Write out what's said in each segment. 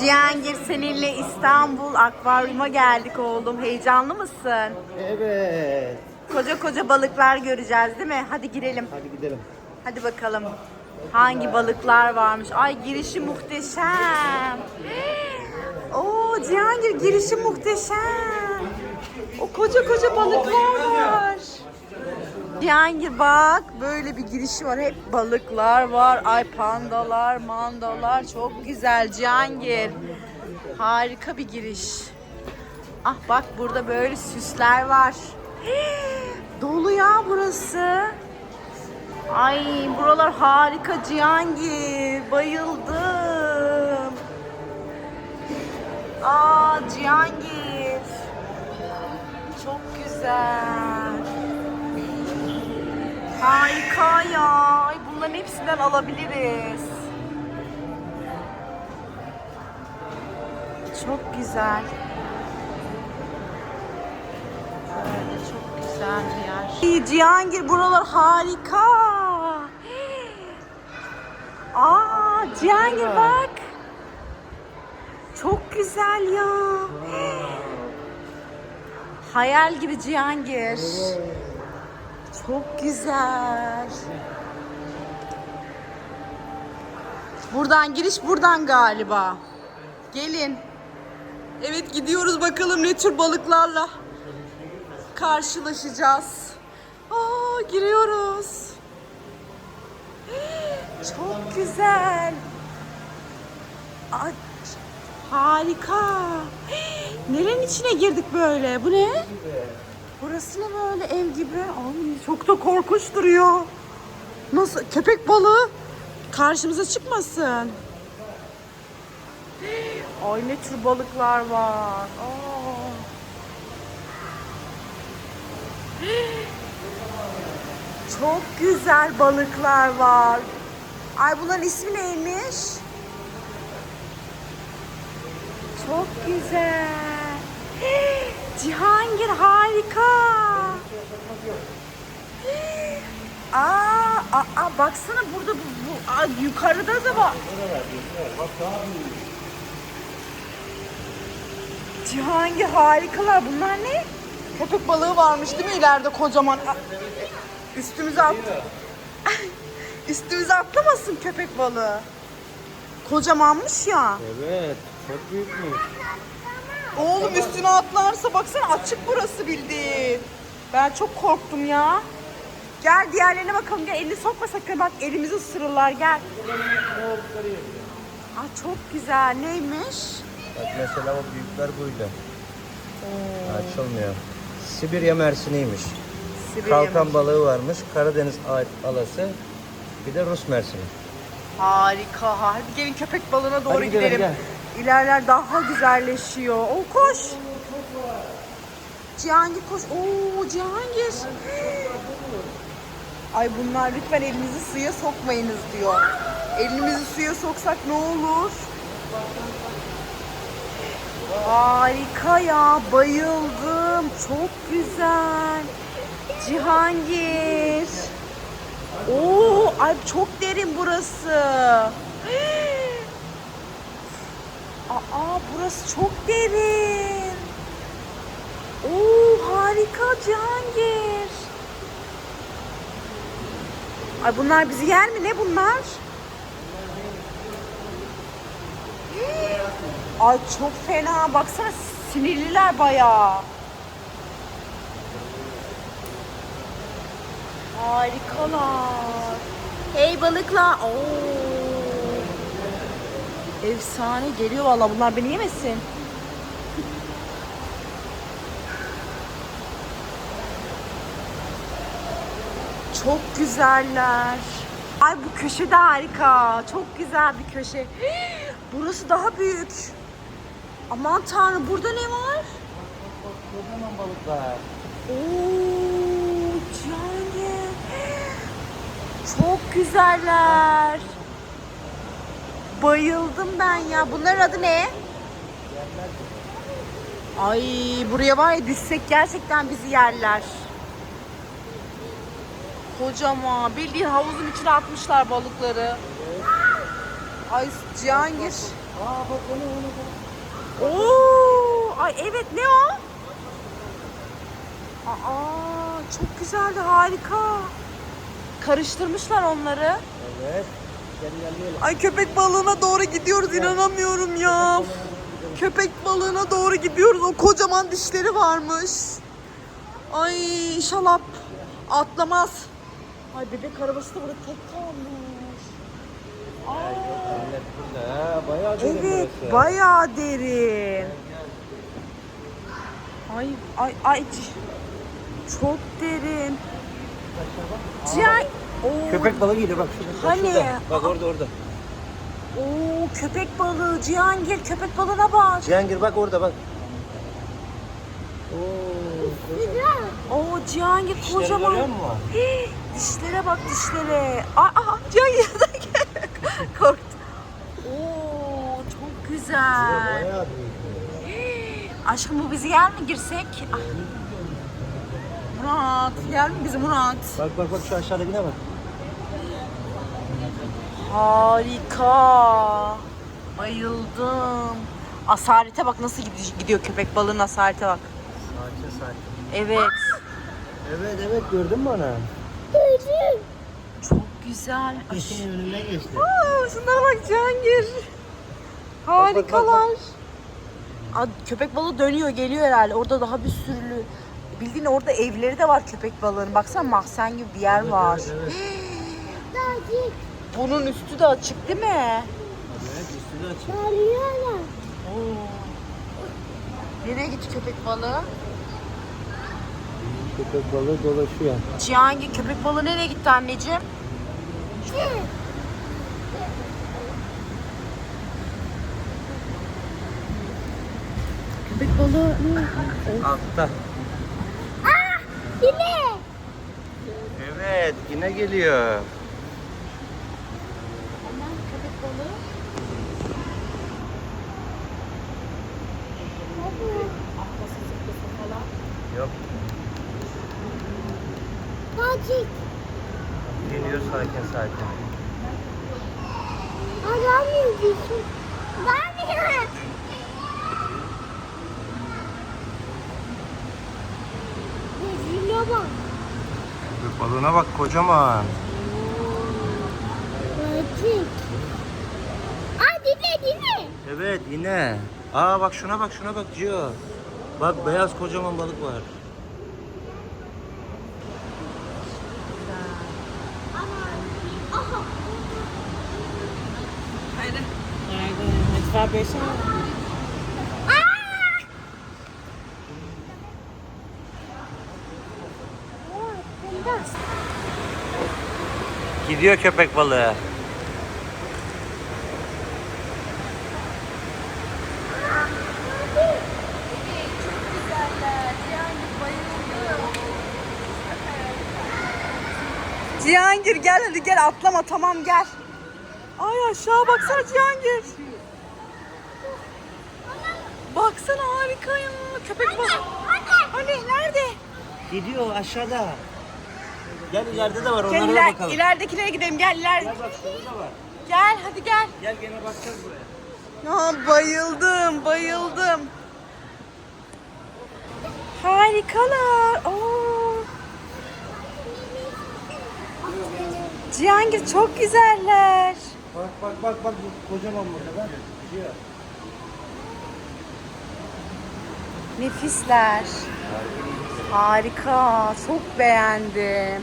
Cihangir seninle İstanbul Akvaryum'a geldik oğlum. Heyecanlı mısın? Evet. Koca koca balıklar göreceğiz değil mi? Hadi girelim. Hadi gidelim. Hadi bakalım. Hangi balıklar varmış? Ay girişi muhteşem. Oo Cihangir girişi muhteşem. O koca koca balıklar var. Cihangir bak böyle bir girişi var. Hep balıklar var. Ay pandalar, mandalar çok güzel Cihangir. Harika bir giriş. Ah bak burada böyle süsler var. Dolu ya burası. Ay buralar harika Cihangir. Bayıldım. Aa Cihangir. Çok güzel. Harika ya. Ay bunların hepsinden alabiliriz. Çok güzel. Böyle çok güzel bir yer. İyi, Cihangir buralar harika. Aa Cihangir bak. Çok güzel ya. Hayal gibi Cihangir. Çok güzel. Buradan giriş buradan galiba. Gelin. Evet gidiyoruz bakalım ne tür balıklarla karşılaşacağız. Aa giriyoruz. Çok güzel. Ay, harika. Nerenin içine girdik böyle? Bu ne? Burası ne böyle ev gibi? Ay, çok da korkunç duruyor. Nasıl? Köpek balığı karşımıza çıkmasın. Ay ne tür balıklar var. Çok güzel balıklar var. Ay bunların ismi neymiş? Çok güzel. Cihangir harika. Aa, aa, baksana burada bu, bu aa, yukarıda da var. Cihangir harikalar. Bunlar ne? Köpek balığı varmış değil mi ileride kocaman? Aa, Üstümüze at. Üstümüze atlamasın köpek balığı. Kocamanmış ya. Evet. Çok büyükmüş. Oğlum üstüne atlarsa baksana açık burası bildiğin. Ben çok korktum ya. Gel diğerlerine bakalım gel elini sokma sakın bak elimizi ısırırlar gel. Aa, çok güzel neymiş? Bak mesela o büyükler buydu. Açılmıyor. Sibirya mersiniymiş. Sibirya Kalkan mı? balığı varmış. Karadeniz alası. Bir de Rus mersini. Harika. Hadi gelin köpek balığına doğru Hadi gidelim, gidelim. İlerler daha güzelleşiyor. O koş. Cihangir koş. Oo Cihangir. Ay bunlar lütfen elinizi suya sokmayınız diyor. Elimizi suya soksak ne olur? Harika ya. Bayıldım. Çok güzel. Cihangir. Oo, ay çok derin burası. Aa, burası çok derin. Oo, harika Cihangir. Ay bunlar bizi yer mi? Ne bunlar? Ay çok fena. Baksana sinirliler bayağı. Harikalar. Hey balıklar. Oo. Efsane geliyor valla bunlar beni yemesin. Çok güzeller. Ay bu köşe de harika. Çok güzel bir köşe. Burası daha büyük. Aman tanrım burada ne var? Kocaman balıklar. Oo, Cihangir. Çok güzeller. Bayıldım ben ya. Bunların adı ne? Ay buraya var ya düşsek gerçekten bizi yerler. Kocaman. Bildiğin havuzun içine atmışlar balıkları. Ay Cihangir. Aa bak onu onu. Oo, ay evet ne o? Aa, çok güzeldi harika. Karıştırmışlar onları. Evet. Ay köpek balığına doğru gidiyoruz inanamıyorum ya. Köpek balığına doğru gidiyoruz. O kocaman dişleri varmış. Ay inşallah atlamaz. Ay bebek arabası da burada tek kalmış. Aa, bayağı derin evet burası. bayağı derin. Ay ay ay çok derin. Cihan. Oo, Köpek balığı geliyor bak şurada. Hani? Şurada. Bak orada orada. Oo köpek balığı. Cihangir köpek balığına bak. Cihangir bak orada bak. Oo. Oo Cihangir Dişleri kocaman. görüyor musun? Hii, dişlere bak dişlere. Aa, aa Cihangir de gel. Korktu. Oo çok güzel. Aşkım bu bizi yer mi girsek? Ah. Murat yer mi bizi Murat? Bak bak bak şu aşağıdakine bak. Harika. Bayıldım. Asarete bak nasıl gidi- gidiyor köpek balığının asarete bak. Sakin sakin. Evet. Evet evet gördün mü onu? Çok güzel. İşin önünden geçti. Aa, şunlara bak Cihangir. Harikalar. Aa, köpek balığı dönüyor geliyor herhalde. Orada daha bir sürü. Bildiğin orada evleri de var köpek balığının. Baksana mahzen gibi bir yer var. Evet, Bunun üstü de açık değil mi? evet üstünü açık. Nereye gitti köpek balığı? Köpek balığı dolaşıyor. Cihangir köpek balığı nereye gitti anneciğim? Köpek balığı Altta. Evet yine geliyor. köpek balığı. Yok geliyor sakin sakin. Köpek balığına bak kocaman. Evet yine. Aa bak şuna bak şuna bak Cio. Bak beyaz kocaman balık var. Gidiyor köpek balığı. Cihangir gel hadi gel atlama tamam gel. Ay aşağı baksana Cihangir. Baksana harika ya. Köpek bak. Hani nerede? Gidiyor aşağıda. Gel ileride de var Gel onlara iler, bakalım. ileridekilere gidelim gel iler. Gel bak şurada da var. Gel hadi gel. Gel gene bakacağız buraya. Ya bayıldım, bayıldım. Harikalar. Oo. Cihangir çok güzeller. Bak bak bak bak bu kocaman burada bak. Gidiyor. Nefisler. Harika. Çok beğendim.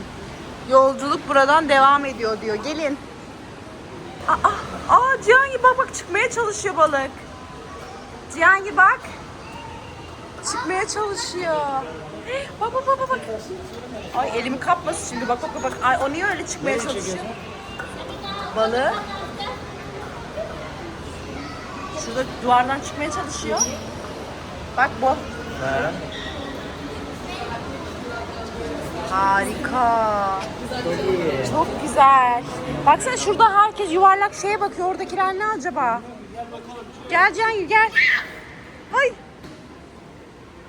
Yolculuk buradan devam ediyor diyor. Gelin. Aa, aa Cihangir bak bak çıkmaya çalışıyor balık. Cihangir bak. Çıkmaya çalışıyor. Eh, Bak bak bak bak. Ay elimi kapmasın şimdi bak bak bak. Ay o niye öyle çıkmaya çalışıyor? Balığı. Şurada duvardan çıkmaya çalışıyor. Bak bu. Ha. Harika. Çok güzel. Baksana şurada herkes yuvarlak şeye bakıyor. Oradakiler ne acaba? Gel Cihangir gel. Ay.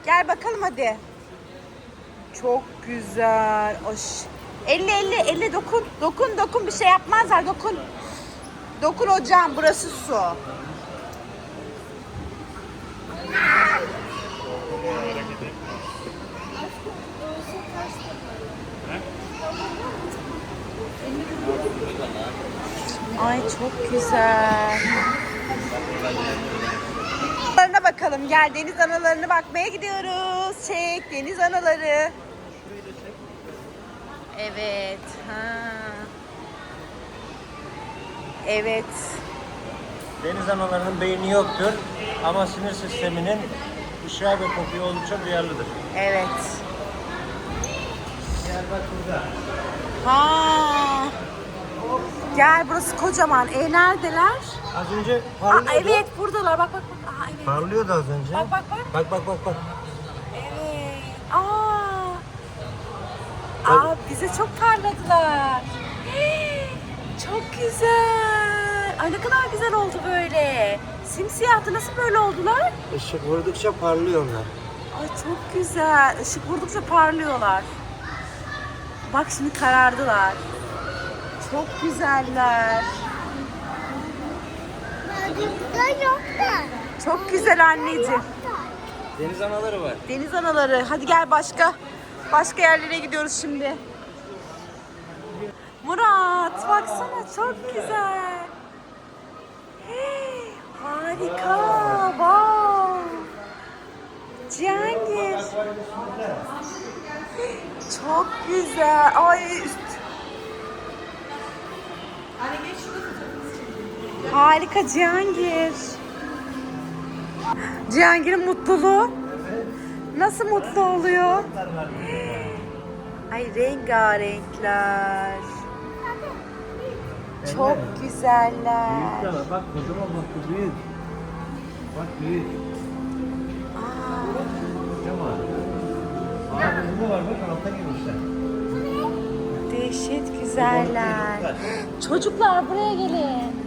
Gel bakalım hadi. Çok güzel. Oş. Elle elle elle dokun. Dokun dokun bir şey yapmazlar dokun. Dokun hocam burası su. Ay çok güzel. Analarına bakalım. Gel deniz analarına bakmaya gidiyoruz. Çek deniz anaları. Evet. Ha. Evet. Deniz analarının beyni yoktur ama sinir sisteminin ışığa ve kokuya oldukça duyarlıdır. Evet. Gel bak burada. Ha. Gel burası kocaman. E neredeler? Az önce Aa, parlıyordu. evet buradalar. Bak bak bak. Aa, evet. Parlıyordu az önce. Bak, bak, bak. Bak bak bak bak. Evet. Aa. Aa bize çok parladılar. Hii, Çok güzel. Ay ne kadar güzel oldu böyle. Simsiyahtı nasıl böyle oldular? Işık vurdukça parlıyorlar. Ay çok güzel. Işık vurdukça parlıyorlar. Bak şimdi karardılar. Çok güzeller. Çok güzel anneciğim. Deniz anaları var. Deniz anaları. Hadi gel başka. Başka yerlere gidiyoruz şimdi. Murat baksana çok güzel. Hey, harika. Wow. Cihangir. Çok güzel. Ay Harika Cihangir. Cihangir'in mutluluğu. Nasıl mutlu oluyor? Ay rengarenkler. Çok güzeller. Bak kocaman bak bu büyük. Bak büyük. Aa, Kocaman. Aa burada var bak alta girmişler. dehşet güzeller. Çocuklar buraya gelin.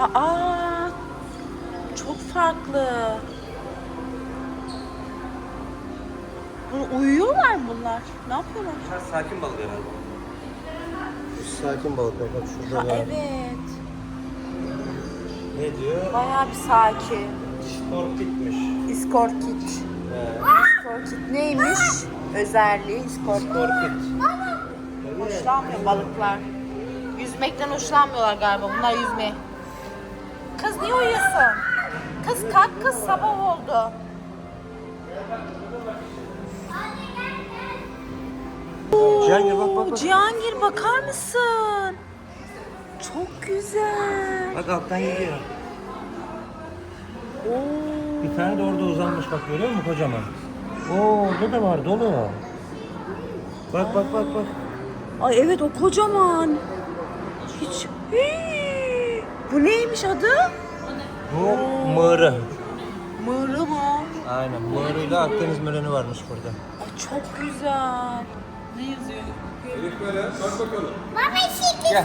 Aa, çok farklı. Bu- Uyuyorlar mı bunlar? Ne yapıyorlar? Bunlar sakin balık herhalde. Sakin balıklar bak şurada Ha, var. evet. Ne diyor? Bayağı bir sakin. Torpitmiş. İskorkit. He. İskorkit neymiş? Özelliği iskorkit. Torpit. Hoşlanmıyor balıklar. Yüzmekten hoşlanmıyorlar galiba. Bunlar yüzmeye. Kız niye uyuyorsun? Kız kalk kız sabah oldu. Cihangir bak bak bak. Cihangir bakar mısın? Çok güzel. Bak alttan gidiyor. Oo. Bir tane de orada uzanmış bak görüyor musun kocaman? Oo orada da var dolu. Bak bak bak bak. Ay evet o kocaman. Hiç. Hii. Bu neymiş adı? Bu mığırı. Mırı mı? Aynen mığırıyla Akdeniz möreni varmış burada. Ay çok güzel. Ne yazıyor? Baba şekil. Gel.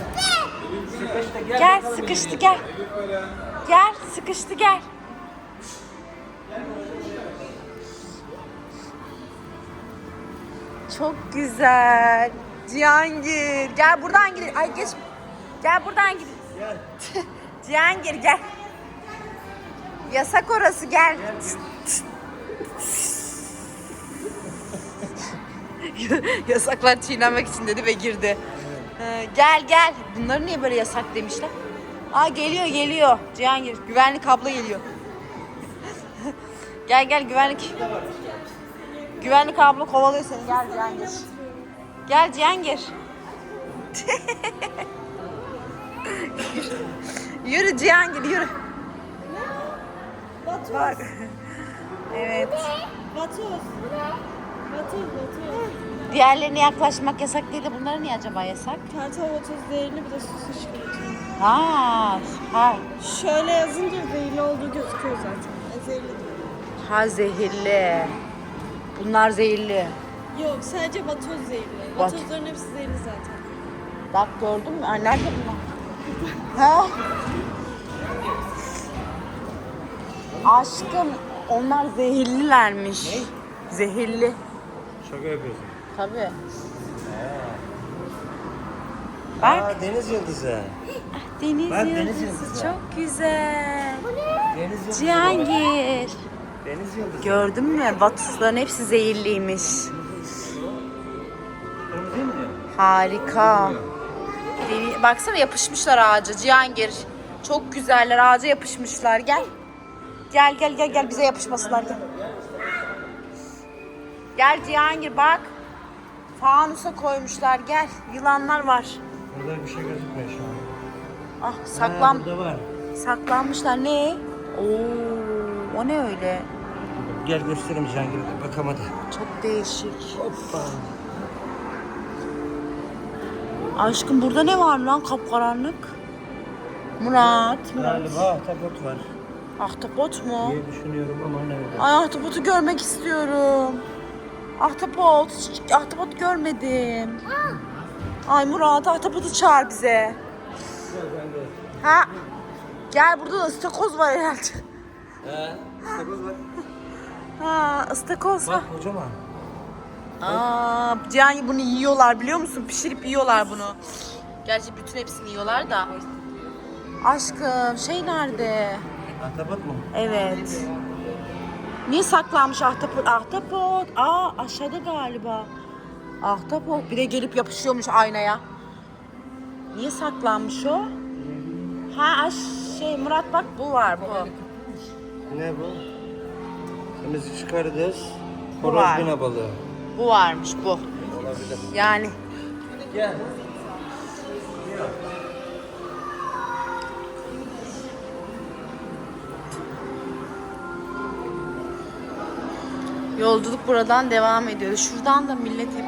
Sıkıştı gel. Gel bakalım sıkıştı gel. Gel sıkıştı gel. Çok güzel. Cihangir. Gel buradan gidelim. Ay geç. Gel buradan gidelim. Gel. Cihangir gel. Yasak orası gel. Yasaklar çiğnenmek için dedi ve girdi. Ee, gel gel. Bunları niye böyle yasak demişler? Aa geliyor geliyor. Cihangir güvenlik abla geliyor. gel gel güvenlik. Güvenlik abla kovalıyor seni. Gel Cihangir. Gel Cihangir. yürü Cihangir yürü. Bak. evet. Vatoz. Vatoz, vatoz. Diğerlerine yaklaşmak yasak değil de bunlara niye acaba yasak? Kartal vatoz zehirli bir de süsü çıkartıyor. Ha, ha, Şöyle yazınca zehirli olduğu gözüküyor zaten. E, zehirli ha zehirli. Bunlar zehirli. Yok sadece vatoz zehirli. Vat- Vatozların hepsi zehirli zaten. Bak gördün mü? Ay, nerede bunlar? ha? Aşkım onlar zehirlilermiş. Zehirli. Şaka yapıyorsun. Tabii. Bak Aa deniz yıldızı. deniz bak, deniz yıldızı yıldızı. çok güzel. Deniz yıldızı. Cihangir. Deniz yıldızı. Gördün mü? Vatusların hepsi zehirliymiş. Kırmızı mı? Harika. Deni- Baksana yapışmışlar ağaca Cihangir. Çok güzeller ağaca yapışmışlar. Gel. Gel gel gel gel bize yapışmasınlar gel. Gel Cihangir bak. Fanusa koymuşlar gel. Yılanlar var. Burada bir şey gözükmüyor şu an. Ah saklan Ha, burada var. saklanmışlar. Ne? Oo, o ne öyle? Gel göstereyim Cihangir'e bakamadı. Çok değişik. Hoppa. Aşkım burada ne var lan kapkaranlık? Murat, Murat. Galiba ahtapot var Ahtapot mu? diye düşünüyorum ama nerede? Ay ahtapotu görmek istiyorum. Ahtapot, hiç ahtapot görmedim. Ay Murat ahtapotu çağır bize. Ha? Gel burada da ıstakoz var herhalde. He. Istakoz var. Ha ıstakoz. Bak Ha. kocaman. Aa, Cihan bunu yiyorlar biliyor musun? Pişirip yiyorlar bunu. Gerçi bütün hepsini yiyorlar da. Aşkım şey nerede? Ahtapot mu? Evet. Niye saklanmış ahtapot? Ahtapot. Aa aşağıda galiba. Ahtapot. Bir de gelip yapışıyormuş aynaya. Niye saklanmış o? Ha aş şey Murat bak bu var bu. Ne bu? Bu var. Horoz bina balığı. Bu varmış bu. Olabilir. Yani Gel. yolculuk buradan devam ediyor. Şuradan da millet hep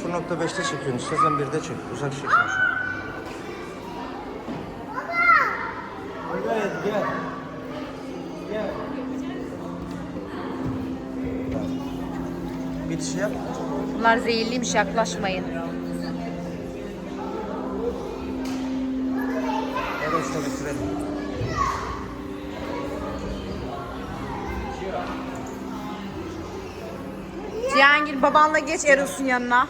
0.5'te çekiyorsun. İstersen 1'de çek. Uzak şu an. Evet. Gel. Şey yap. bunlar zehirliymiş yaklaşmayın. Da bitirelim. Cihangir babanla geç Eros'un yanına.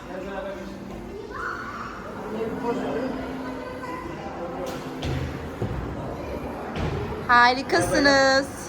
Harikasınız.